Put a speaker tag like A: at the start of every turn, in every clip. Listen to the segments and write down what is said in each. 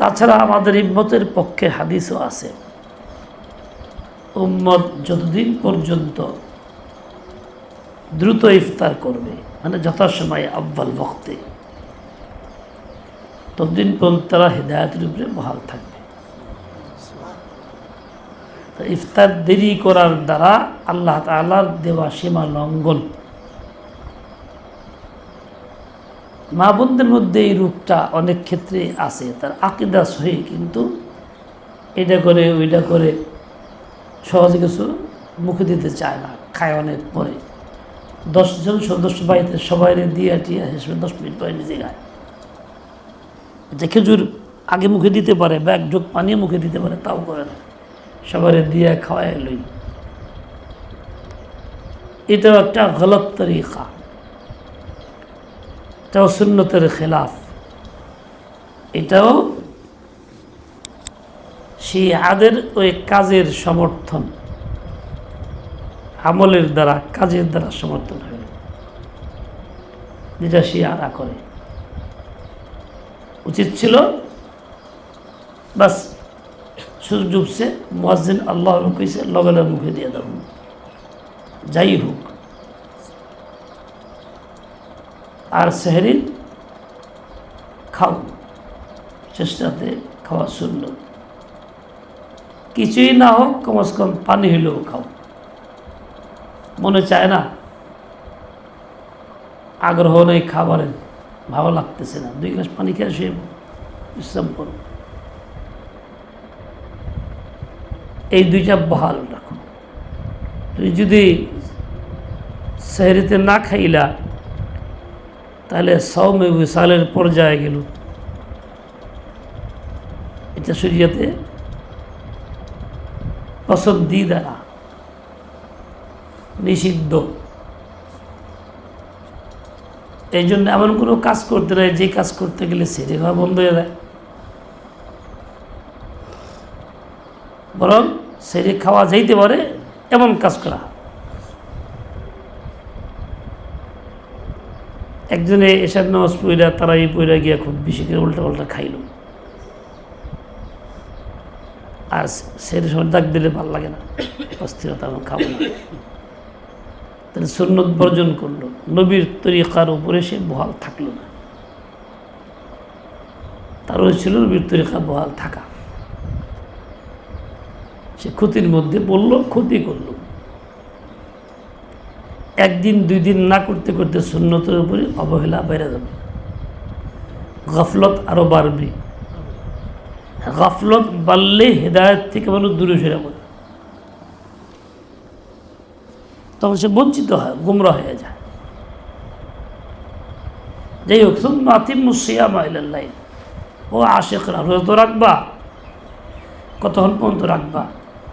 A: তাছাড়া আমাদের ইম্মতের পক্ষে হাদিসও আছে। উম্মত যতদিন পর্যন্ত দ্রুত ইফতার করবে মানে যথাসময়ে আব্বাল বক্তে ততদিন পর্যন্ত তারা হৃদায়তের উপরে বহাল থাকবে। ইফতার দেরি করার দ্বারা আল্লাহ তালার দেওয়া সীমা লঙ্ঘন মা বোনদের মধ্যে এই রূপটা অনেক ক্ষেত্রে আছে, তার আকিদা সহি, কিন্তু এটা করে, ওইটা করে সহজে কিছু মুখে দিতে চায় না, খায় অনেক পরে। দশজন সদস্য বাড়িতে সবাই দিয়ে টিয়ে হিসেবে দশ মিনিট পরে নিজে খায়। যে খেজুর আগে মুখে দিতে পারে বা এক যোগ পানি মুখে দিতে পারে, তাও করে না। সবাই দিয়ে খাওয়াই লই। এটাও একটা গলত তরিকা। এটাও সুন্নতের খেলাফ। এটাও আদের ওই কাজের সমর্থন। আমলের দ্বারা, কাজের দ্বারা সমর্থন হইল যেটা সে আরা করে। উচিত ছিল, বাস সুযোগ ডুবছে মহাজিন আল্লাহ কইছে লগে মুখে দিয়ে দেব যাই হোক। আর সেহরিন খাও, চেষ্টাতে খাওয়া শূন্য। কিছুই না হোক, কমসে কম পানি হইলেও খাও। মনে চায় না? আগ্রহ নেই খাবারের, ভালো লাগতেছে না। দুই গ্লাস পানি খেয়ে শুয়ে বিশ্রাম করো। এই দুইটা বহাল রাখো। তুই যদি শহরিতে না খাইলা তাহলে সৌমে বিশালের পর্যায়ে গেল। এটা শরীয়তে পছন্দিদা নিষিদ্ধ। এই জন্য এমন কোনো কাজ করতে নেই, যে কাজ করতে গেলে খাওয়া বন্ধ হয়ে যায়। বরং সেরে খাওয়া যাইতে পারে, এমন কাজ করা। একজনে এসার নামাজ পইরা তারা এই পইরা গিয়া খুব বেশি করে উল্টা পাল্টা খাইল। আর সেরে সময় ডাক দিলে ভালো লাগে না। অস্থিরতা আমি খাব না। তাহলে সুন্নত বর্জন করল। নবীর তরিকার উপরে সে বহাল থাকল না। তারও ছিল নবীর তরিকা বহাল থাকা। সে ক্ষতির মধ্যে বলল ক্ষতি করল। একদিন দুই দিন না করতে করতে সুন্নতের উপরে অবহেলা বেড়ে যাবে। গফলত আরও বাড়বে। গফলত বাড়লে হেদায়ত থেকে মানুষ দূরে সরে পড়ে তখন সে বঞ্চিত হয়, গুমরা হয়ে যায়। যাই হোক তুমি মাতিম মুসিয়ামা ইল্লাই ও আশেকরা, রোজ তো রাখবা। কতক্ষণ পর্যন্ত রাখবা?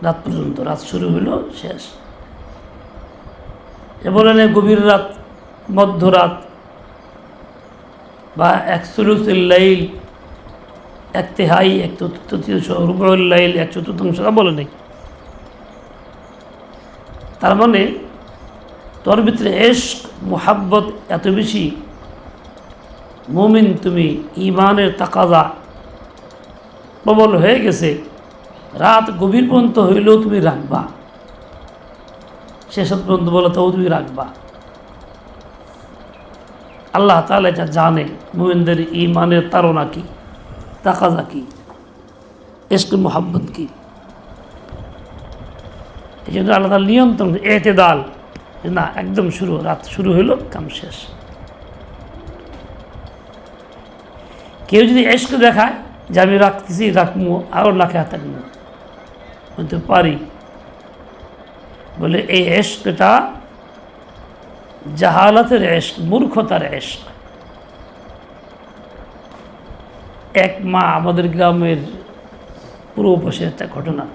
A: রাত পর্যন্ত, রাত শুরু হইল, শেষ। বলেন গভীর রাত, মধ্যরাত, বা এক সুলুসিল্লাইল এক তেহাই, এক রুবাউল্লাইল এক চতুর্থাংশ বলে নেই। তার মানে তোর ভিতরে এশক, মোহাব্বত এত বেশি, মুমিন তুমি ইমানের তাকাজা প্রবল হয়ে গেছে, রাত গভীর পর্যন্ত হইলেও তুমি রাখবা। শেষ পর্যন্ত বলে তুমি রাখবা। আল্লাহ তাহলে এটা জানে, মুমিনদের ইমানের তারা কি, তাকাজা কি এশক মোহাব্বত কি? এই জন্য আল্লাহ তার নিয়ন্ত্রণ, এতেদাল। যে না, একদম শুরু, রাত শুরু হইল, কাম শেষ। কেউ যদি এসকে দেখায় যে আমি রাখতেছি, রাখব আরও না খেয়া থাকব বলতে পারি। বলে, এই এশকটা জাহালাতের এশক, মূর্খতার এশক। এক মা আমাদের গ্রামের পূর্ব একটা ঘটনা।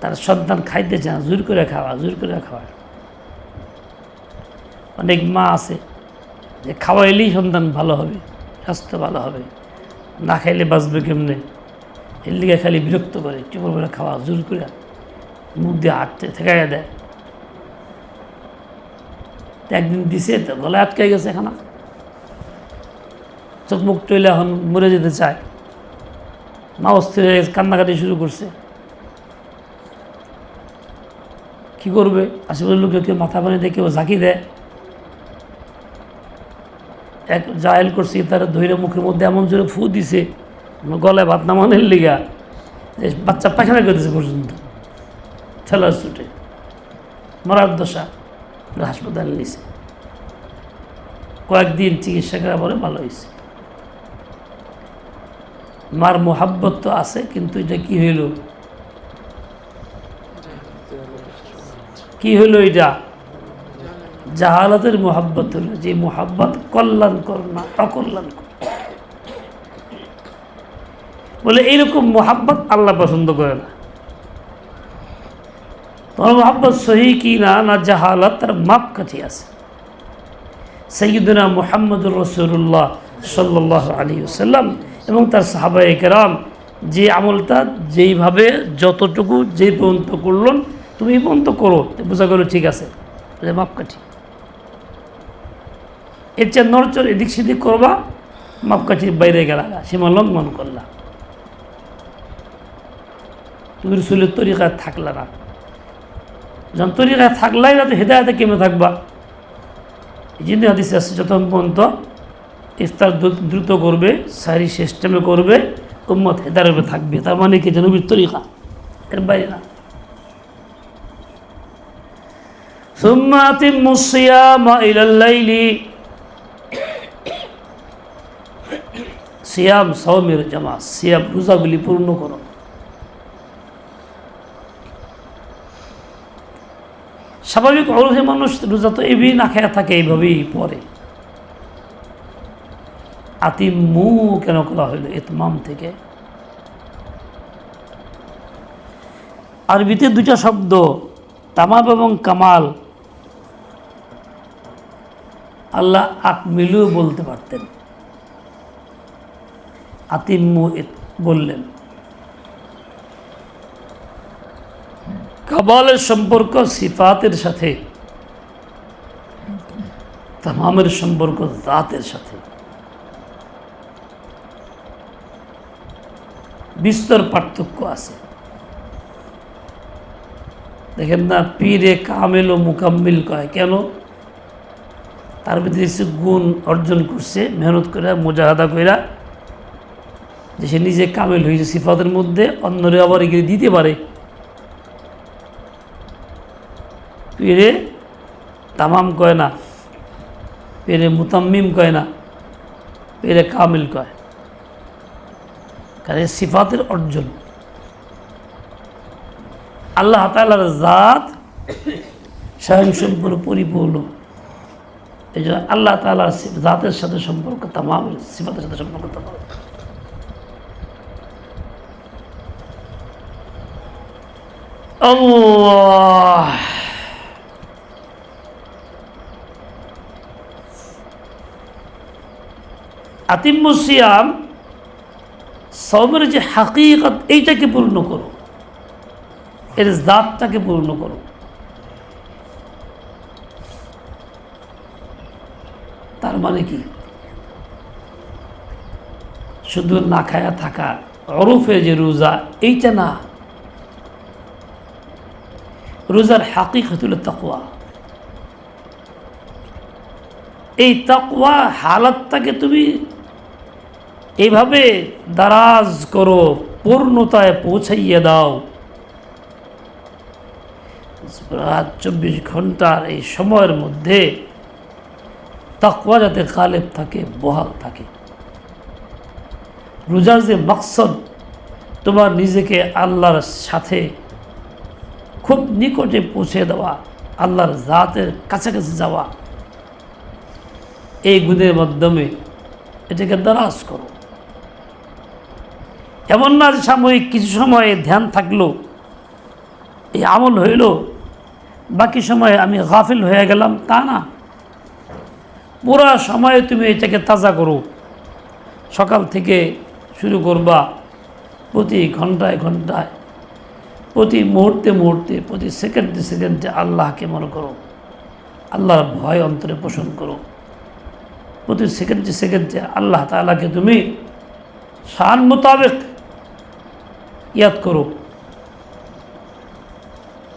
A: তার সন্তান খাইতে চায় জোর করে খাওয়া, জোর করে খাওয়া। অনেক মা আছে যে খাওয়াইলেই সন্তান ভালো হবে, স্বাস্থ্য ভালো হবে। না খাইলে বাঁচবে কেমনে? এর লিগে খালি বিরক্ত করে চুপর করে খাওয়া, জোর করে। দিয়ে হাঁটতে ঠেকাইয়া দেয় একদিন দিছে তো গলায় আটকে গেছে এখানে চোখ মুখ টইলে এখন মরে যেতে চায়। মা অস্থির হয়ে গেছে, কান্নাকাটি শুরু করছে। কি করবে? আশেপাশের লোকে কেউ মাথা পানি দিয়ে কেউ ঝাঁকি দেয়। এক জাহেল করছে তার ধৈর্য মুখের মধ্যে এমন জোরে ফু দিছে গলায় ভাত নামানের লিগা বাচ্চা পায়খানা করতেছে পর্যন্ত। ছেলার ছুটে মরার দশা হাসপাতালে নিছে। কয়েকদিন চিকিৎসা করার পরে ভালো হয়েছে মার মোহাব্বত তো আছে, কিন্তু এটা কি হইল? কি হইল এটা? জাহালাতের মোহাব্বত হলো যে মোহাব্বত কল্যাণকর না অকল্যাণকর। বলে এইরকম মোহাব্বত আল্লাহ পছন্দ করে না। তোমার মোহাব্বত সহি কি না না জাহালাত তার মাপ কাছে আছে সৈয়দনা মোহাম্মদুর রসুল্লাহ সাল্লাহ আলী সাল্লাম এবং তার সাহাবাই কেরাম যে আমলটা যেইভাবে যতটুকু যেই পর্যন্ত করলেন তুমি এই পর্যন্ত করো বোঝা গেল ঠিক আছে মাপকাঠি এর চেয়ে নড়চড় এদিক সেদিক করবা মাপকাঠির বাইরে গেলা সীমা লঙ্ঘন করলা। তুমি রসুলের তরিকায় থাকলা না। যখন তরিকায় থাকলাই যাতে হেদায়তে কেমে থাকবা। এই জন্য আসছে যতক্ষণ পর্যন্ত ইফতার দ্রুত করবে, সারি সিস্টেমে করবে, উম্মত হেদার হবে থাকবে। তার মানে কি? জনবীর তরিকা, এর বাইরে না। সুম্মাতি মুসিয়ামা ইলাল্লাইলি। সিয়াম সৌমের জামা সিয়াম রোজাগুলি পূর্ণ করো। স্বাভাবিক অরুহে মানুষ রোজা তো এভাবেই না খেয়ে থাকে এইভাবেই পরে আতিমু কেন করা হইল ইতমাম থেকে? আরবিতে দুটা শব্দ, তামাম এবং কামাল। আল্লাহ আকমিলু বলতে পারতেন। আতিম্মু বললেন। কাবালের সম্পর্ক সিফাতের সাথে, তামামের সম্পর্ক জাতের সাথে। বিস্তর পার্থক্য আছে। দেখেন না, পীরে কামেল ও মুকাম্মিল কয়, কেন? তার ভিতরে কিছু গুণ অর্জন করছে, মেহনত করে মোজাহাদা কইরা, যে সে নিজে কামেল হয়েছে সিফাতের মধ্যে, অন্যরে আবার এগিয়ে দিতে পারে। পীরে তামাম কয় না পীরে মুতাম্মিম কয় না পীরে কামিল কয়। কারণ সিফাতের অর্জন। আল্লাহ তালার জাত স্বয়ং সম্পূর্ণ পরিপূর্ণ। এই জন্য আল্লাহ তালার জাতের সাথে সম্পর্ক তামাম, সিফাতের সাথে সম্পর্ক তামাম। আল্লাহ! আতিম্মুসিয়াম সবের যে হাকিকত, এইটাকে পূর্ণ করো। এর জাতটাকে পূর্ণ করো। তার মানে কি? শুধু না খায়া থাকা অরফে যে রোজা, এইটা না। রোজার হাকিকত হলো তাকুয়া এই তাকুয়া হালাতটাকে তুমি এইভাবে দারাজ করো, পূর্ণতায় পৌঁছাইয়ে দাও। রাত চব্বিশ ঘণ্টার এই সময়ের মধ্যে তাকুয়া যাতে গালেব থাকে, বহাল থাকে। রোজার যে মকসদ, তোমার নিজেকে আল্লাহর সাথে খুব নিকটে পৌঁছে দেওয়া, আল্লাহর জাতের কাছাকাছি যাওয়া, এই গুণের মাধ্যমে এটাকে দারাজ করো। এমন না যে সাময়িক কিছু সময় ধ্যান থাকল, এই আমল হইল, বাকি সময় আমি গাফিল হয়ে গেলাম, তা না। পুরা সময়ে তুমি এটাকে তাজা করো। সকাল থেকে শুরু করবা প্রতি ঘন্টায় ঘন্টায়, প্রতি মুহূর্তে মুহূর্তে, প্রতি সেকেন্ডে সেকেন্ডে আল্লাহকে মনে করো। আল্লাহর ভয় অন্তরে পোষণ করো। প্রতি সেকেন্ডে সেকেন্ডে আল্লাহ তালাকে তুমি সান মোতাবেক ইয়াদ করো।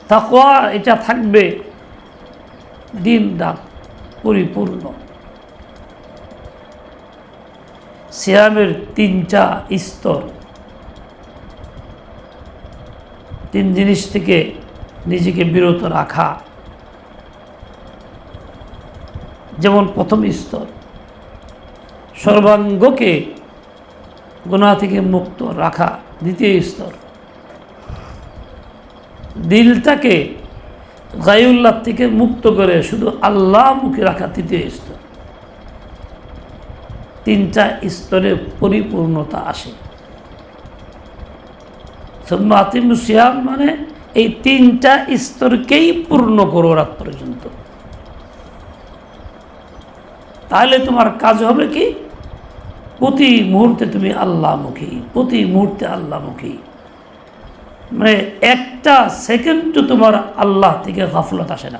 A: তাকওয়া, এটা থাকবে দিন রাত পরিপূর্ণ। সিয়ামের তিনটা স্তর। তিন জিনিস থেকে নিজেকে বিরত রাখা। যেমন প্রথম স্তর, সর্বাঙ্গকে গুণা থেকে মুক্ত রাখা। দ্বিতীয় স্তর। দিলটাকে গায়ুল্লাহ থেকে মুক্ত করে শুধু আল্লাহ মুখে রাখা তৃতীয় স্তর। তিনটা স্তরে পরিপূর্ণতা আসে। সিয়াম মানে এই তিনটা স্তরকেই পূর্ণ করো রাত পর্যন্ত। তাহলে তোমার কাজ হবে কি? প্রতি মুহূর্তে তুমি আল্লাহমুখী, প্রতি মুহূর্তে আল্লাহমুখী। মানে একটা সেকেন্ডও তোমার আল্লাহ থেকে গাফলত আসে না।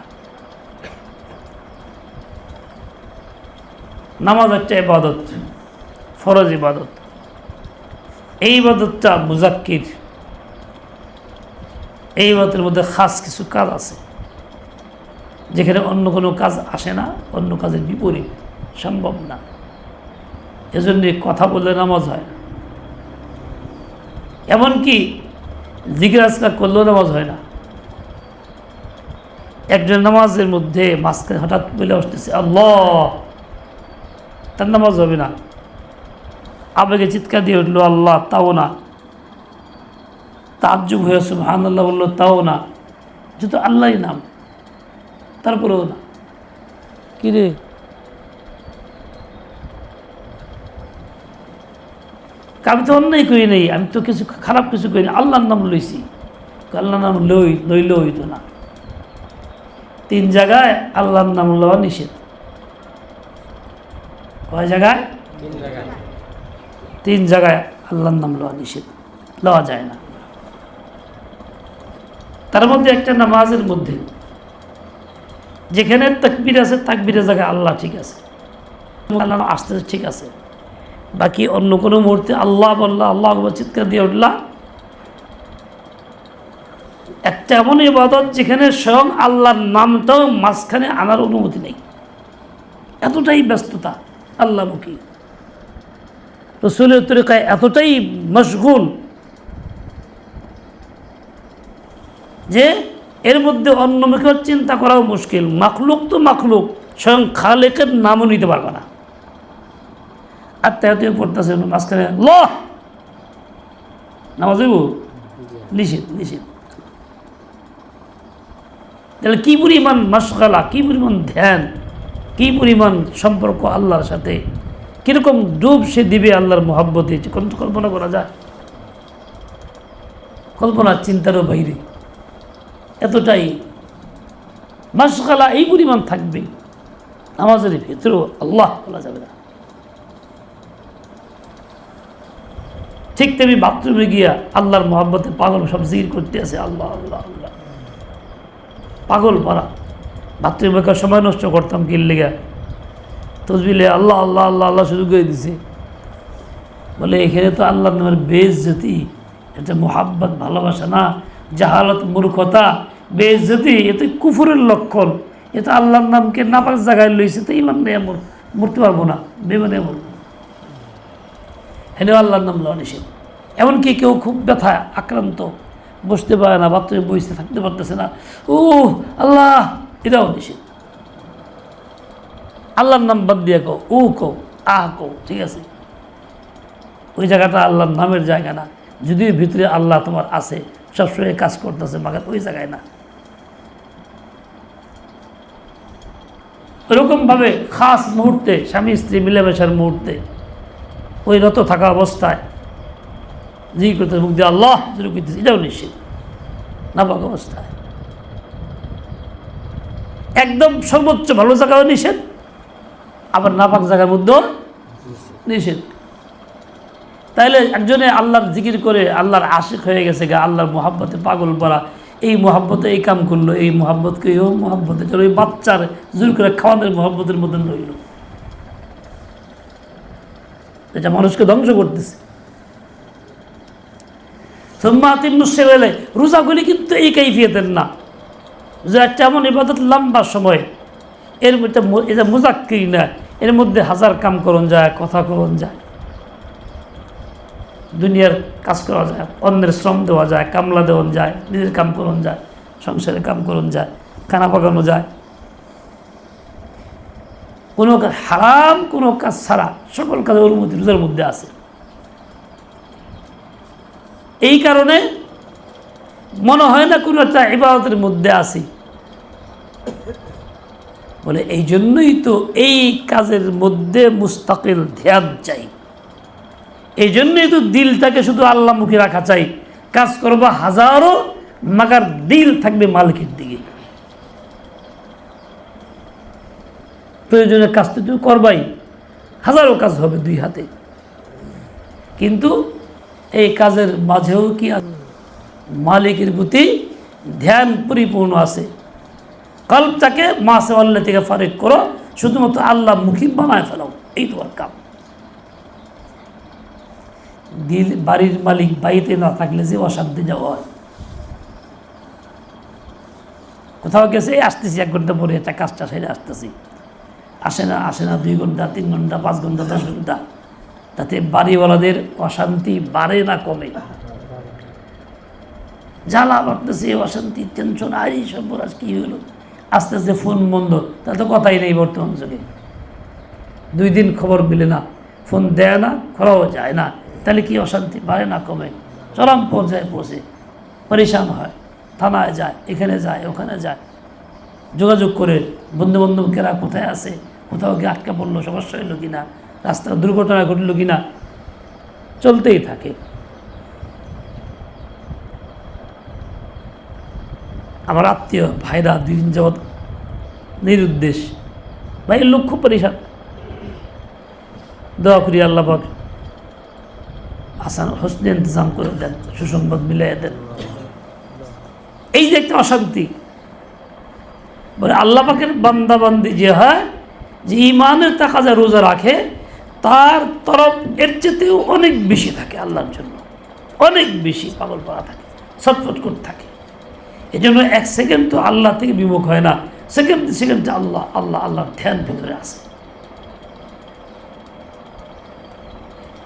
A: নামাজ একটা ইবাদত, ফরজ ইবাদত। এই ইবাদতটা মুজাক্কির। এই ইবাদতের মধ্যে খাস কিছু কাজ আছে। যেখানে অন্য কোনো কাজ আসে না, অন্য কাজের বিপরীত, সম্ভব না। এজন্য কথা বললে নামাজ হয় না। এমনকি জিজ্ঞাসা করলেও নামাজ হয় না। একজন নামাজের মধ্যে মাঝখানে হঠাৎ বলে আসতেছে, আল্লাহ! তার নামাজ হবে না। আবেগে চিৎকার দিয়ে উঠল, আল্লাহ, তাও না। তাজ্জুব হয়ে সুবহান আল্লাহ বলল, তাও না। যেহেতু আল্লাহই নাম, তারপরেও না। কিরে আমি তো অন্যায় করি নাই আমি তো কিছু খারাপ কিছু করি না আল্লাহর নাম লইছি। আল্লাহর নাম লই লইলে হইতো না। তিন জায়গায় আল্লাহর নাম লওয়া নিষেধ। কয় জায়গায়? তিন জায়গায়। আল্লাহর নাম লওয়া নিষেধ। লওয়া যায় না। তার মধ্যে একটা নামাজের মধ্যে। যেখানে তাকবির আছে তাকবিরের জায়গায় আল্লাহ ঠিক আছে। আল্লাহ আসতে ঠিক আছে। বাকি অন্য কোনো মুহূর্তে আল্লাহ বললা, আল্লাহ চিৎকার দিয়ে উঠলা। একটা এমন ইবাদত যেখানে স্বয়ং আল্লাহর নামটাও মাঝখানে আনার অনুমতি নেই। এতটাই ব্যস্ততা আল্লাহমুখী রসুলের তরিকায় এতটাই মশগুল যে এর মধ্যে অন্যমুখে চিন্তা করাও মুশকিল। মাখলুক তো মাখলুক, স্বয়ং খালেকের নামও নিতে পারবে না। আর তেহাতে পড়তেছে মাঝখানে ল। নামাজ হইব? নিষেধ নিষেধ। তাহলে কী পরিমাণ মশগালা, কী পরিমাণ ধ্যান, কী পরিমাণ সম্পর্ক আল্লাহর সাথে? কীরকম ডুব সে দিবে আল্লাহর মোহাব্বতে কল্পনা করা যায়? কল্পনা, চিন্তারও বাইরে। এতটাই মাসকালা এই পরিমাণ থাকবে। আমাদের ভেতরেও আল্লাহ বলা যাবে না। ঠিক তেমনি বাথরুমে গিয়া আল্লাহর মোহাম্মতে পাগল সব জির করতে আছে। আল্লাহ আল্লাহ আল্লাহ। পাগল পারা। বাথরুমে সময় নষ্ট করতাম কিল্লিগা তসবিলে আল্লাহ আল্লাহ আল্লাহ আল্লাহ শুরু করে দিছে। বলে, এখানে তো আল্লাহর নামের বেশ জ্যোতি এটা মোহাব্বত, ভালোবাসা না। জাহালত, মূর্খতা বেশ জ্যোতি এতে কুফুরের লক্ষণ। এ তো আল্লাহর নামকে নাপাক জায়গায় লইছে। তো ইমান নেই এমন মরতে পারব না। বেমানে মরবো হেলে আল্লাহর নাম লওয়া নিষেধ। এমনকি কেউ খুব ব্যথা, আক্রান্ত, বসতে পারে না, বাথরুমে বসতে থাকতে পারতেছে না ও আল্লাহ, এটাও নিষেধ। আল্লাহর নাম বাদ দিয়ে কো ও কো আহ কো ঠিক আছে? ওই জায়গাটা আল্লাহর নামের জায়গা না। যদিও ভিতরে আল্লাহ তোমার আছে, সবসময় কাজ করতেছে, মাগার ওই জায়গায় না। ওরকমভাবে খাস মুহূর্তে স্বামী স্ত্রী মিলেমিশার মুহূর্তে রত থাকা অবস্থায় জি করতে মুখ দিয়ে আল্লাহ করতেছে, এটাও নিশ্চিত নাপাক অবস্থায়। একদম সর্বোচ্চ ভালো জায়গাও নিষেধ, আবার নাপাক জায়গার মধ্যেও নিষেধ। তাইলে একজনে আল্লাহর জিকির করে আল্লাহর আশিক হয়ে গেছে গা, আল্লাহর মোহাব্বতে পাগল পড়া এই মোহাব্বতে এই কাম করল, এই মোহাব্বতকে ও মোহাব্বতে ওই বাচ্চার জোর করে খাওয়ানোর মোহাব্বতের মধ্যে রইল। এটা মানুষকে ধ্বংস করতেছে। রোজাগুলি কিন্তু এই কাইফিয়তের না। রোজা একটা এমন ইবাদত লম্বা সময়, এর মধ্যে এটা মুজাক্কির না, এর মধ্যে হাজার কাম করণ যায়, কথা করণ যায়। দুনিয়ার কাজ করা যায়, অন্যের শ্রম দেওয়া যায়, কামলা দেওয়া যায়, নিজের কাম করণ যায়, সংসারের কাম করণ যায়, খানা পাকানো যায়। কোনো কা- হারাম, কোনো কাজ ছাড়া। সকল কাজের অনুমতি রোজার মধ্যে আছে। এই কারণে মনে হয় না কোনো একটা ইবাদতের মধ্যে আছি। বলে, এই জন্যই তো এই কাজের মধ্যে মুস্তাকিল ধ্যান চাই। এই জন্যই তো দিলটাকে শুধু আল্লাহ আল্লাহমুখী রাখা চাই। কাজ করব হাজারো, মাগার দিল থাকবে মালিকের দিকে। প্রয়োজনের কাজ তো তুমি করবাই। হাজারো কাজ হবে দুই হাতে। কিন্তু এই কাজের মাঝেও কি মালিকের প্রতি ধ্যান পরিপূর্ণ আছে? কল্পটাকে মাসে আল্লাহ থেকে ফারেক করো, শুধুমাত্র আল্লাহ মুখী বানায় ফেলাও এই তোমার কাম। দিল বাড়ির মালিক বাড়িতে না থাকলে যে অশান্তি যাওয়া হয়। কোথাও গেছে আসতেছি, এক ঘণ্টা পরে একটা কাজটা সেরে আসতেছি। আসে না আসে না দুই ঘণ্টা, তিন ঘণ্টা, পাঁচ ঘণ্টা, দশ ঘণ্টা। তাতে বাড়িওয়ালাদের অশান্তি বাড়ে না কমে। জ্বালা বাড়তেছে, অশান্তি টেনশন আর এই সব আজ কী হলো? আস্তে আস্তে ফোন বন্ধ। তা তো কথাই নেই বর্তমান যুগে। দুই দিন খবর মিলে না। ফোন দেয় না করাও যায় না। তাহলে কি অশান্তি বাড়ে না কমে? চরম পর্যায়ে পৌঁছে। পরেশান হয়। থানায় যায়, এখানে যায়, ওখানে যায়। যোগাযোগ করে বন্ধু বান্ধবকেরা কোথায় আছে, কোথাও গিয়ে আটকা পড়ল, সমস্যা হইল কিনা রাস্তায় দুর্ঘটনা ঘটলো কিনা, চলতেই থাকে। আমার আত্মীয়, ভাইরা দুই দিন যাবৎ নিরুদ্দেশ। ভাই লোক খুব পরিশান দোয়া করি আল্লাহ পাক আসান হোসনে ইন্তজাম করে দেন, সুসংবাদ মিলিয়ে দেন। এই যে একটা অশান্তি। আল্লাহ পাকের বান্দাবান্দি যে হয়, যে ইমানের তাকাজা রোজা রাখে, তার তরফ এর চেতেও অনেক বেশি থাকে আল্লাহর জন্য। অনেক বেশি পাগল পাড়া থাকে, ছটফট করতে থাকে। এই জন্য এক সেকেন্ড তো আল্লাহ থেকে বিমুখ হয় না, সেকেন্ড সেকেন্ডে আল্লাহ আল্লাহ, আল্লাহর ধ্যান ভিতরে আসে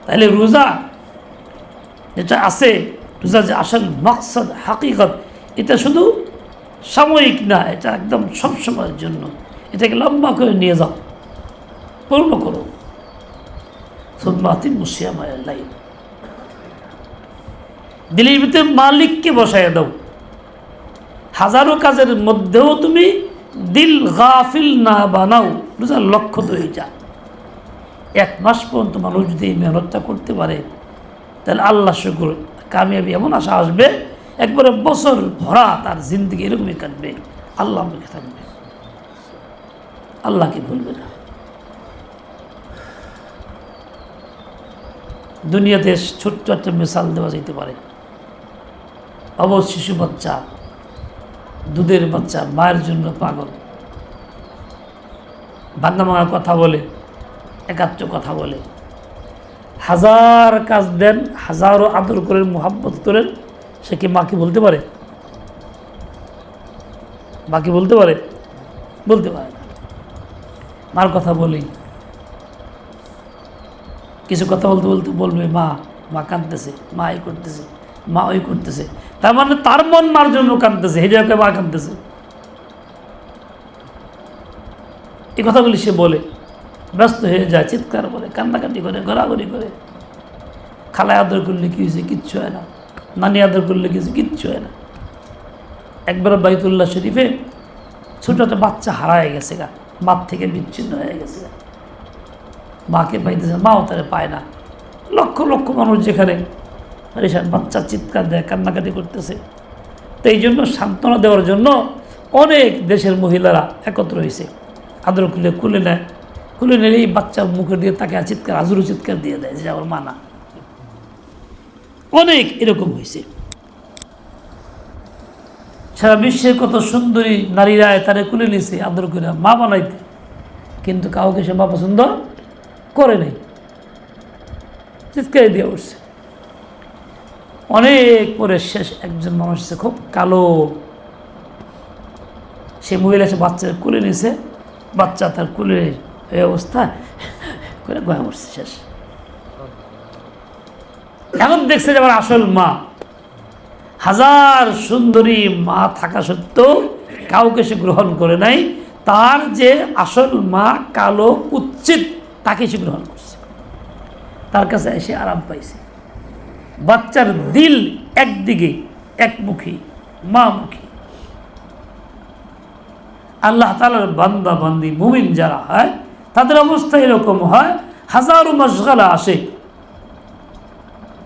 A: তাহলে রোজা যেটা আছে, রোজা যে আসল মকসদ, হাকিকত, এটা শুধু সাময়িক না, এটা একদম সবসময়ের জন্য। এটাকে লম্বা করে নিয়ে যাও। পূর্ণ করো। সুন্নাতি মুসিয়ামাই দিলের ভিতরে মালিককে বসায় দাও। হাজারো কাজের মধ্যেও তুমি দিল গাফিল না বানাও। রোজার লক্ষ্য তো যা এক মাস পর্যন্ত মানুষ যদি এই মেহনতটা করতে পারে, তাহলে আল্লাহ শুকুর। কামিয়াবি এমন আশা আসবে একবারে বছর ভরা তার জিন্দগি এরকমই কাটবে। আল্লাহ মিলে থাকবে। আল্লাহকে ভুলবে না। দুনিয়াতে ছোট্ট একটা মিসাল দেওয়া যেতে পারে। অবশ শিশু বাচ্চা, দুধের বাচ্চা, মায়ের জন্য পাগল। বাংলা মায়ের কথা বলে, একাত্ম কথা বলে। হাজার কাজ দেন, হাজারো আদর করেন, মোহাব্বত করেন সে কি মাকে বলতে পারে? মাকে বলতে পারে? বলতে পারে মার কথা বলি। কিছু কথা বলতে বলতে বলবে, মা মা কাঁদতেছে, মা এই করতেছে, মা ওই করতেছে। তার মানে তার মন মার জন্য কাঁদতেছে হেজাকে মা কাঁদতেছে। এই কথাগুলি সে বলে, ব্যস্ত হয়ে যায়, চিৎকার করে, কান্নাকাটি করে ঘোরাঘুরি করে। খালায় আদর করলে কী হয়েছে? কিচ্ছু হয় না। নানি আদর করলে কিছু কিচ্ছু হয় না। একবার বাইতুল্লাহ শরীফে ছোট একটা বাচ্চা হারায় গেছে গা মার থেকে বিচ্ছিন্ন হয়ে গেছে গা। মাকে পাইতেছে মাও তারে পায় না। লক্ষ লক্ষ মানুষ যেখানে পরেশান বাচ্চা চিৎকার দেয়, কান্নাকাটি করতেছে। তো এই জন্য সান্ত্বনা দেওয়ার জন্য অনেক দেশের মহিলারা একত্র হয়েছে আদর খুলে খুলে নেয়। খুলে নিলে এই বাচ্চা মুখে দিয়ে তাকে চিৎকার, আজুরু চিৎকার দিয়ে দেয় যে, আমার মানা অনেক এরকম হয়েছে। সারা বিশ্বের কত সুন্দরী নারীরা তারে কুলে নিয়েছে আদর করে মা বানাইতে। কিন্তু কাউকে সে মা পছন্দ করে নেই। চিৎকারে দিয়ে উঠছে। অনেক পরে শেষ একজন মানুষ আছে খুব কালো। সে মহিলা সে বাচ্চার কুলে নিছে, বাচ্চা তার কুলে অবস্থা করে গয়া মরছে শেষ। এখন দেখছে যে আমার আসল মা। হাজার সুন্দরী মা থাকা সত্ত্বেও কাউকে সে গ্রহণ করে নাই। তার যে আসল মা কালো উচ্চিত তাকে সে গ্রহণ করছে। তার কাছে এসে আরাম পাইছে। বাচ্চার দিল একদিকে, একমুখী মা মুখী আল্লাহ তালার বান্দা, বান্দি, মুমিন যারা হয়, তাদের অবস্থা এরকম হয়, হাজারো মশগালা আসে।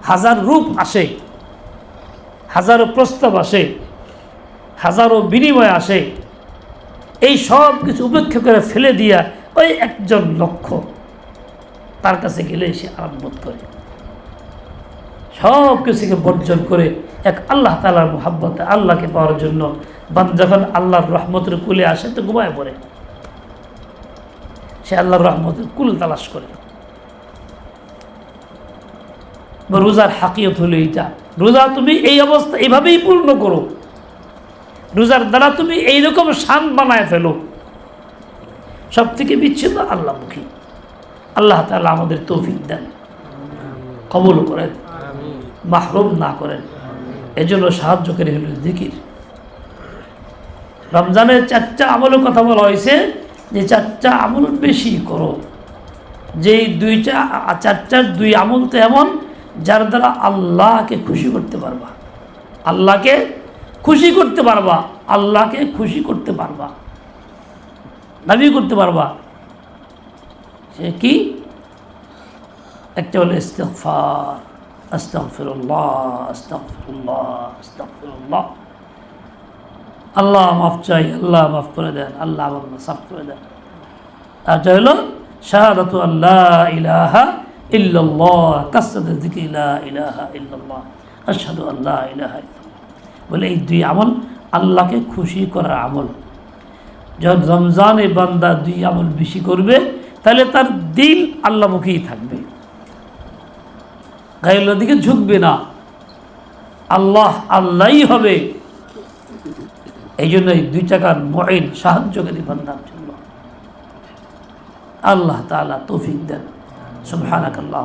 A: হাজার রূপ আসে, হাজারো প্রস্তাব আসে, হাজারো বিনিময় আসে, এই সব কিছু উপেক্ষা করে ফেলে দিয়া ওই একজন লক্ষ্য তার কাছে গেলে সে আরাম বোধ করে। সব কিছুকে বর্জন করে এক আল্লাহ তালার মোহাব্বতে, আল্লাহকে পাওয়ার জন্য বান যখন আল্লাহর রহমতের কুলে আসে তো ঘুমায় পড়ে। সে আল্লাহর রহমতের কুল তালাশ করে। বা রোজার হাকিয়ত হলো এইটা। রোজা তুমি এই অবস্থা এইভাবেই পূর্ণ করো। রোজার দ্বারা তুমি এইরকম শান বানায় ফেলো। সব থেকে বিচ্ছিন্ন আল্লাহমুখী। আল্লাহ তালা আমাদের তৌফিক দেন। কবল করেন। মাহরুম না করেন। এজন্য সাহায্যকারী হল জিকির। রমজানের চারটা আমলের কথা বলা হয়েছে যে চারটা আমল বেশি করো। যেই দুইটা, চারটার দুই আমল তো এমন যার দ্বারা আল্লাহকে খুশি করতে পারবা। আল্লাহকে খুশি করতে পারবা, আল্লাহকে খুশি করতে পারবা। দাবি করতে পারবা। সে কি? একটা হলো আস্তাগফিরুল্লাহ আল্লাহ মাফ চাই, আল্লাহ মাফ করে দেন, আল্লাহ আমার সাফ করে দেন। আরটা হলো শাহাদাতু আল্লাহ ইলাহা ইল্লাল্লাহ কাসাদ দিকে লা ইলাহা ইল্লাল্লাহ ইলাহা ইল্লাল্লাহ। বলে এই দুই আমল আল্লাহকে খুশি করার আমল। যখন রমজানে বান্দা দুই আমল বেশি করবে, তাহলে তার দিল আল্লাহমুখী থাকবে। গায়ের দিকে ঝুঁকবে না। আল্লাহ আল্লাহই হবে। এই জন্য এই দুই টাকার মহিন সাহায্যকারী বান্দার জন্য। আল্লাহ তালা তৌফিক দেন। সুবহানাক আল্লাহ